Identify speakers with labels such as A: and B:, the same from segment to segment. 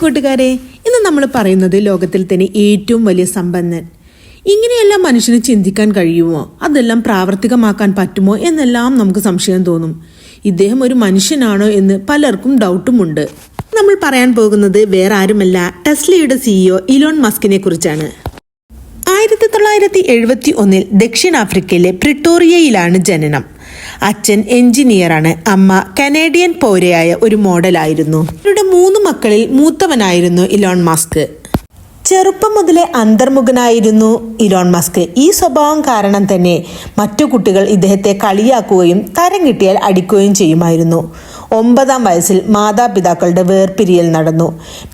A: കൂട്ടുകാരെ ഇന്ന് നമ്മൾ പറയുന്നത് ലോകത്തിൽ തന്നെ ഏറ്റവും വലിയ സമ്പന്നൻ ഇങ്ങനെയെല്ലാം മനുഷ്യന് ചിന്തിക്കാൻ കഴിയുമോ അതെല്ലാം പ്രാവർത്തികമാക്കാൻ പറ്റുമോ എന്നെല്ലാം നമുക്ക് സംശയം തോന്നും ഇദ്ദേഹം ഒരു മനുഷ്യനാണോ എന്ന് പലർക്കും ഡൗട്ടുമുണ്ട് നമ്മൾ പറയാൻ പോകുന്നത് വേറെ ആരുമല്ല ടെസ്ലയുടെ സിഇഒ e ഇലോൺ മസ്കിനെ കുറിച്ചാണ് ആയിരത്തി തൊള്ളായിരത്തി എഴുപത്തി ഒന്നിൽ ദക്ഷിണാഫ്രിക്കയിലെ പ്രിട്ടോറിയയിലാണ് ജനനം അച്ഛൻ എഞ്ചിനീയറാണ് അമ്മ കനേഡിയൻ പൗരയായ ഒരു മോഡലായിരുന്നു ഇവരുടെ മൂന്ന് മക്കളിൽ മൂത്തവനായിരുന്നു ഇലോൺ മാസ്ക് ചെറുപ്പം മുതലേ അന്തർമുഖനായിരുന്നു ഇലോൺ മസ്ക് ഈ സ്വഭാവം കാരണം തന്നെ മറ്റു കുട്ടികൾ ഇദ്ദേഹത്തെ കളിയാക്കുകയും തരം കിട്ടിയാൽ അടിക്കുകയും ചെയ്യുമായിരുന്നു ഒമ്പതാം വയസ്സിൽ മാതാപിതാക്കളുടെ വേർപിരിയൽ നടന്നു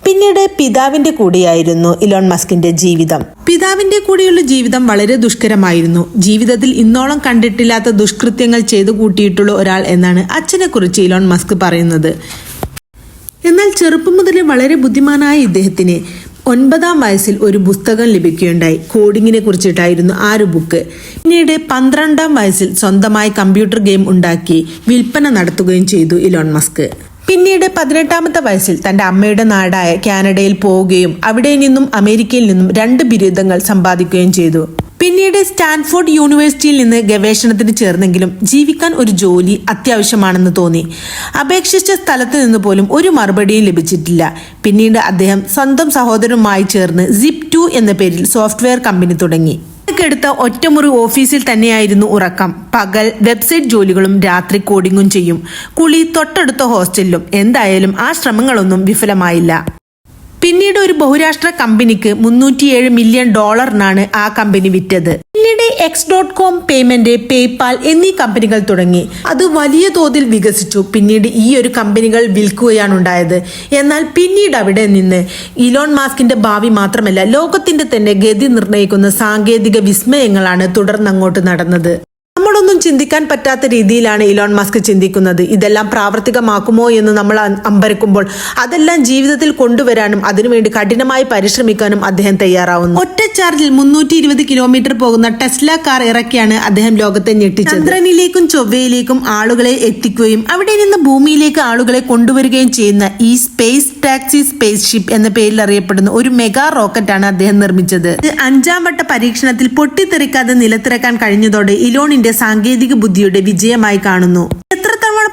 A: പിന്നീട് പിതാവിന്റെ കൂടെയായിരുന്നു ഇലോൺ മസ്കിന്റെ ജീവിതം പിതാവിന്റെ കൂടെയുള്ള ജീവിതം വളരെ ദുഷ്കരമായിരുന്നു ജീവിതത്തിൽ ഇന്നോളം കണ്ടിട്ടില്ലാത്ത ദുഷ്കൃത്യങ്ങൾ ചെയ്തു കൂട്ടിയിട്ടുള്ള ഒരാൾ എന്നാണ് അച്ഛനെക്കുറിച്ച് ഇലോൺ മസ്ക് പറയുന്നത് എന്നാൽ ചെറുപ്പം മുതലേ വളരെ ബുദ്ധിമാനായ ഇദ്ദേഹത്തിന് ഒൻപതാം വയസ്സിൽ ഒരു പുസ്തകം ലഭിക്കുകയുണ്ടായി കോഡിങ്ങിനെ കുറിച്ചിട്ടായിരുന്നു ആ ഒരു ബുക്ക് പിന്നീട് പന്ത്രണ്ടാം വയസ്സിൽ സ്വന്തമായി കമ്പ്യൂട്ടർ ഗെയിം ഉണ്ടാക്കി വിൽപ്പന നടത്തുകയും ചെയ്തു ഇലോൺ മസ്ക് പിന്നീട് പതിനെട്ടാമത്തെ വയസ്സിൽ തന്റെ അമ്മയുടെ നാടായ കാനഡയിൽ പോവുകയും അവിടെ നിന്നും അമേരിക്കയിൽ നിന്നും രണ്ട് ബിരുദങ്ങൾ സമ്പാദിക്കുകയും ചെയ്തു പിന്നീട് സ്റ്റാൻഫോർഡ് യൂണിവേഴ്സിറ്റിയിൽ നിന്ന് ഗവേഷണത്തിന് ചേർന്നെങ്കിലും ജീവിക്കാൻ ഒരു ജോലി അത്യാവശ്യമാണെന്ന് തോന്നി അപേക്ഷിച്ച സ്ഥലത്ത് നിന്ന് പോലും ഒരു മറുപടിയും ലഭിച്ചിട്ടില്ല പിന്നീട് അദ്ദേഹം സ്വന്തം സഹോദരനുമായി ചേർന്ന് സിപ് ടു എന്ന പേരിൽ സോഫ്റ്റ്വെയർ കമ്പനി തുടങ്ങി ടുത്ത ഒറ്റമുറി ഓഫീസിൽ തന്നെയായിരുന്നു ഉറക്കം പകൽ വെബ്സൈറ്റ് ജോലികളും രാത്രി കോഡിങ്ങും ചെയ്യും കുളി തൊട്ടടുത്ത ഹോസ്റ്റലിലും എന്തായാലും ആ ശ്രമങ്ങളൊന്നും വിഫലമായില്ല പിന്നീട് ഒരു ബഹുരാഷ്ട്ര കമ്പനിക്ക് മുന്നൂറ്റിയേഴ് മില്യൺ ഡോളറിനാണ് ആ കമ്പനി വിറ്റത് പിന്നീട് X dot com payment PayPal എന്നീ കമ്പനികൾ തുടങ്ങി അത് വലിയ തോതിൽ വികസിച്ചു പിന്നീട് ഈ ഒരു കമ്പനികൾ വിൽക്കുകയാണ് ഉണ്ടായത് എന്നാൽ പിന്നീട് അവിടെ നിന്ന് ഇലോൺ മാസ്കിന്റെ ഭാവി മാത്രമല്ല ലോകത്തിന്റെ തന്നെ ഗതി നിർണ്ണയിക്കുന്ന സാങ്കേതിക വിസ്മയങ്ങളാണ് തുടർന്നങ്ങോട്ട് നടന്നത് ചിന്തിക്കാൻ പറ്റാത്ത രീതിയിലാണ് ഇലോൺ മസ്ക് ചിന്തിക്കുന്നത് ഇതെല്ലാം പ്രാവർത്തികമാക്കുമോ എന്ന് നമ്മൾ അമ്പരക്കുമ്പോൾ അതെല്ലാം ജീവിതത്തിൽ കൊണ്ടുവരാനും അതിനുവേണ്ടി കഠിനമായി പരിശ്രമിക്കാനും അദ്ദേഹം തയ്യാറാവുന്നു ഒറ്റ ചാർജിൽ മുന്നൂറ്റി ഇരുപത് കിലോമീറ്റർ പോകുന്ന ടെസ്ല കാർ ഇറക്കിയാണ് അദ്ദേഹം ലോകത്തെ ഞെട്ടിച്ചത് ചന്ദ്രനിലേക്കും ചൊവ്വയിലേക്കും ആളുകളെ എത്തിക്കുകയും അവിടെ നിന്ന് ഭൂമിയിലേക്ക് ആളുകളെ കൊണ്ടുവരികയും ചെയ്യുന്ന ഈ സ്പേസ് ടാക്സി സ്പേസ് ഷിപ്പ് എന്ന പേരിൽ അറിയപ്പെടുന്ന ഒരു മെഗാ റോക്കറ്റാണ് അദ്ദേഹം നിർമ്മിച്ചത് അഞ്ചാം വട്ട പരീക്ഷണത്തിൽ പൊട്ടിത്തെറിക്കാതെ നിലത്തിറക്കാൻ കഴിഞ്ഞതോടെ ഇലോണിന്റെ സാങ്കേതിക സാങ്കേതിക ബുദ്ധിയുടെ വിജയമായി കാണുന്നു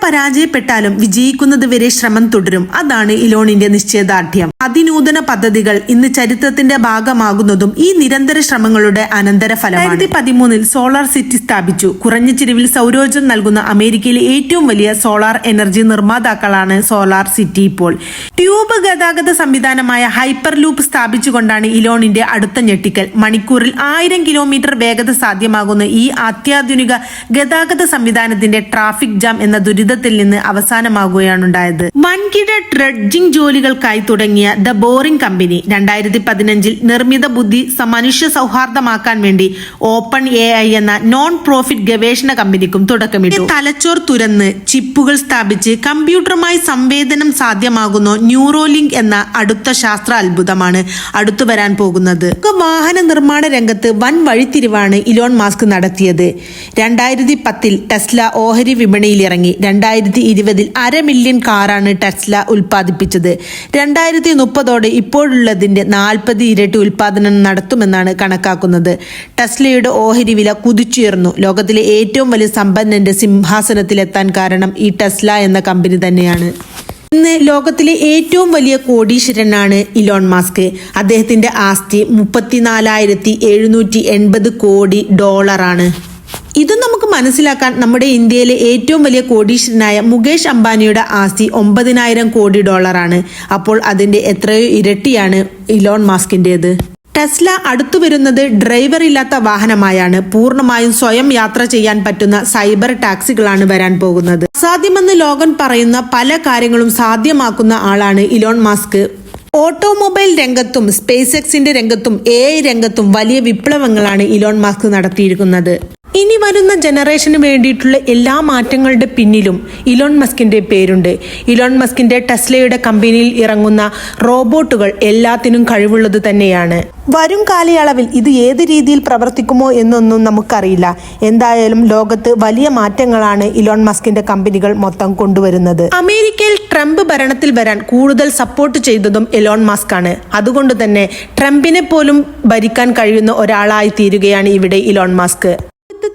A: പരാജയപ്പെട്ടാലും വിജയിക്കുന്നത് വരെ ശ്രമം തുടരും അതാണ് ഇലോണിന്റെ നിശ്ചയദാർഢ്യം അതിനൂതന പദ്ധതികൾ ഇന്ന് ചരിത്രത്തിന്റെ ഭാഗമാകുന്നതും ഈ നിരന്തര ശ്രമങ്ങളുടെ അനന്തരഫലം രണ്ടായിരത്തി പതിമൂന്നിൽ സോളാർ സിറ്റി സ്ഥാപിച്ചു കുറഞ്ഞ ചിലവിൽ സൗരോർജ്ജം നൽകുന്ന അമേരിക്കയിലെ ഏറ്റവും വലിയ സോളാർ എനർജി നിർമ്മാതാക്കളാണ് സോളാർ സിറ്റി ഇപ്പോൾ ട്യൂബ് ഗതാഗത സംവിധാനമായ ഹൈപ്പർ ലൂപ്പ് സ്ഥാപിച്ചുകൊണ്ടാണ് ഇലോണിന്റെ അടുത്ത ഞെട്ടിക്കൽ മണിക്കൂറിൽ ആയിരം കിലോമീറ്റർ വേഗത സാധ്യമാകുന്ന ഈ അത്യാധുനിക ഗതാഗത സംവിധാനത്തിന്റെ ട്രാഫിക് ജാം എന്ന ദുരിത യുദ്ധത്തിൽ നിന്ന് അവസാനമാകുകയാണുണ്ടായത് വൻകിട ഡ്രഡ്ജിംഗ് ജോലികൾക്കായി തുടങ്ങിയ ദ ബോറിംഗ് കമ്പനി രണ്ടായിരത്തി പതിനഞ്ചിൽ നിർമ്മിത ബുദ്ധി മനുഷ്യ സൗഹാർദ്ദമാക്കാൻ വേണ്ടി ഓപ്പൺ എ ഐ എന്ന നോൺ പ്രോഫിറ്റ് ഗവേഷണ കമ്പനിക്കും തുടക്കമിട്ടു തലച്ചോർ തുരന്ന് ചിപ്പുകൾ സ്ഥാപിച്ച് കമ്പ്യൂട്ടറുമായി സംവേദനം സാധ്യമാകുന്ന ന്യൂറോലിങ്ക് എന്ന അടുത്ത ശാസ്ത്ര അത്ഭുതമാണ് അടുത്തു വരാൻ പോകുന്നത് വാഹന നിർമ്മാണ രംഗത്ത് വൻ വഴിത്തിരിവാണ് ഇലോൺ മാസ്ക് നടത്തിയത് രണ്ടായിരത്തി പത്തിൽ ടെസ്ല ഓഹരി വിപണിയിൽ ഇറങ്ങി രണ്ടായിരത്തി ഇരുപതിൽ അര മില്യൺ കാറാണ് ടെസ്ല ഉൽപ്പാദിപ്പിച്ചത് രണ്ടായിരത്തി മുപ്പതോടെ ഇപ്പോഴുള്ളതിന്റെ നാൽപ്പത് ഇരട്ടി ഉൽപ്പാദനം നടത്തുമെന്നാണ് കണക്കാക്കുന്നത് ടെസ്ലയുടെ ഓഹരി വില കുതിച്ചുയർന്നു ലോകത്തിലെ ഏറ്റവും വലിയ സമ്പന്നന്റെ സിംഹാസനത്തിലെത്താൻ കാരണം ഈ ടെസ്ല എന്ന കമ്പനി തന്നെയാണ് ഇന്ന് ലോകത്തിലെ ഏറ്റവും വലിയ കോടീശ്വരനാണ് ഇലോൺ മാസ്ക് അദ്ദേഹത്തിന്റെ ആസ്തി മുപ്പത്തിനാലായിരത്തി എഴുന്നൂറ്റി എൺപത് കോടി ഡോളറാണ് മനസ്സിലാക്കാൻ നമ്മുടെ ഇന്ത്യയിലെ ഏറ്റവും വലിയ കോടീശ്വരനായ മുകേഷ് അംബാനിയുടെ ആസ്തി ഒമ്പതിനായിരം കോടി ഡോളറാണ് അപ്പോൾ അതിന്റെ എത്രയോ ഇരട്ടിയാണ് ഇലോൺ മാസ്കിന്റേത് ടെസ്ല അടുത്തു വരുന്നത് ഡ്രൈവർ ഇല്ലാത്ത വാഹനമായാണ് പൂർണ്ണമായും സ്വയം യാത്ര ചെയ്യാൻ പറ്റുന്ന സൈബർ ടാക്സികളാണ് വരാൻ പോകുന്നത് അസാധ്യമെന്ന് ലോകൻ പറയുന്ന പല കാര്യങ്ങളും സാധ്യമാക്കുന്ന ആളാണ് ഇലോൺ മാസ്ക് ഓട്ടോമൊബൈൽ രംഗത്തും സ്പേസ് എക്സിന്റെ രംഗത്തും എ രംഗത്തും വലിയ വിപ്ലവങ്ങളാണ് ഇലോൺ മാസ്ക് നടത്തിയിരിക്കുന്നത് ഇനി വരുന്ന ജനറേഷന് വേണ്ടിയിട്ടുള്ള എല്ലാ മാറ്റങ്ങളുടെ പിന്നിലും ഇലോൺ മസ്കിന്റെ പേരുണ്ട് ഇലോൺ മസ്കിന്റെ ടെസ്ലയുടെ കമ്പനിയിൽ ഇറങ്ങുന്ന റോബോട്ടുകൾ എല്ലാത്തിനും കഴിവുള്ളത് തന്നെയാണ് വരും കാലയളവിൽ ഇത് ഏത് രീതിയിൽ പ്രവർത്തിക്കുമോ എന്നൊന്നും നമുക്കറിയില്ല എന്തായാലും ലോകത്ത് വലിയ മാറ്റങ്ങളാണ് ഇലോൺ മസ്കിന്റെ കമ്പനികൾ മൊത്തം കൊണ്ടുവരുന്നത് അമേരിക്കയിൽ ട്രംപ് ഭരണത്തിൽ വരാൻ കൂടുതൽ സപ്പോർട്ട് ചെയ്തതും എലോൺ മസ്ക് ആണ് അതുകൊണ്ട് തന്നെ ട്രംപിനെ പോലും ഭരിക്കാൻ കഴിയുന്ന ഒരാളായി തീരുകയാണ് ഇവിടെ ഇലോൺ മസ്ക്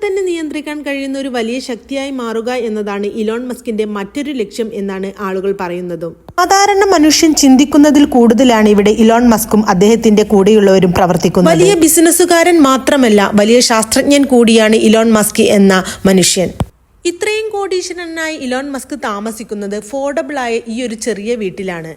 A: തന്നെ നിയന്ത്രിക്കാൻ കഴിയുന്ന ഒരു വലിയ ശക്തിയായി മാറുക എന്നതാണ് ഇലോൺ മസ്കിന്റെ മറ്റൊരു ലക്ഷ്യം എന്നാണ് ആളുകൾ പറയുന്നതും സാധാരണ മനുഷ്യൻ ചിന്തിക്കുന്നതിൽ കൂടുതലാണ് ഇവിടെ ഇലോൺ മസ്കും അദ്ദേഹത്തിന്റെ കൂടെയുള്ളവരും പ്രവർത്തിക്കുന്നത് വലിയ ബിസിനസ്സുകാരൻ മാത്രമല്ല വലിയ ശാസ്ത്രജ്ഞൻ കൂടിയാണ് ഇലോൺ മസ്ക് എന്ന മനുഷ്യൻ ഇത്രയും കോടീശ്വരനായി ഇലോൺ മസ്ക് താമസിക്കുന്നത് ഫോർഡബിളായ ഈ ഒരു ചെറിയ വീട്ടിലാണ്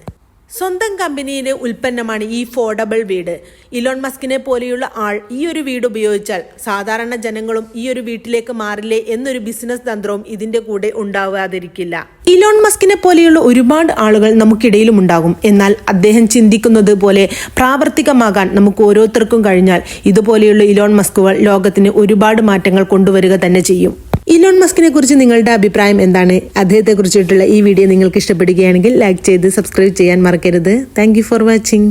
A: സ്വന്തം കമ്പനിയിലെ ഉൽപ്പന്നമാണ് ഈ ഫോർഡബിൾ വീട് ഇലോൺ മസ്കിനെ പോലെയുള്ള ആൾ ഈ ഒരു വീട് ഉപയോഗിച്ചാൽ സാധാരണ ജനങ്ങളും ഈ ഒരു വീട്ടിലേക്ക് മാറില്ലേ എന്നൊരു ബിസിനസ് തന്ത്രവും ഇതിന്റെ കൂടെ ഉണ്ടാവാതിരിക്കില്ല ഇലോൺ മസ്കിനെ പോലെയുള്ള ഒരുപാട് ആളുകൾ നമുക്കിടയിലും ഉണ്ടാകും എന്നാൽ അദ്ദേഹം ചിന്തിക്കുന്നത് പോലെ പ്രാവർത്തികമാകാൻ നമുക്ക് ഓരോരുത്തർക്കും കഴിഞ്ഞാൽ ഇതുപോലെയുള്ള ഇലോൺ മസ്കുകൾ ലോകത്തിന് ഒരുപാട് മാറ്റങ്ങൾ കൊണ്ടുവരിക തന്നെ ചെയ്യും ഇലോൺ മസ്കിനെ കുറിച്ച് നിങ്ങളുടെ അഭിപ്രായം എന്താണ് അദ്ദേഹത്തെ കുറിച്ചിട്ടുള്ള ഈ വീഡിയോ നിങ്ങൾക്ക് ഇഷ്ടപ്പെടുകയാണെങ്കിൽ ലൈക്ക് ചെയ്ത് സബ്സ്ക്രൈബ് ചെയ്യാൻ മറക്കരുത് താങ്ക് ഫോർ വാച്ചിങ്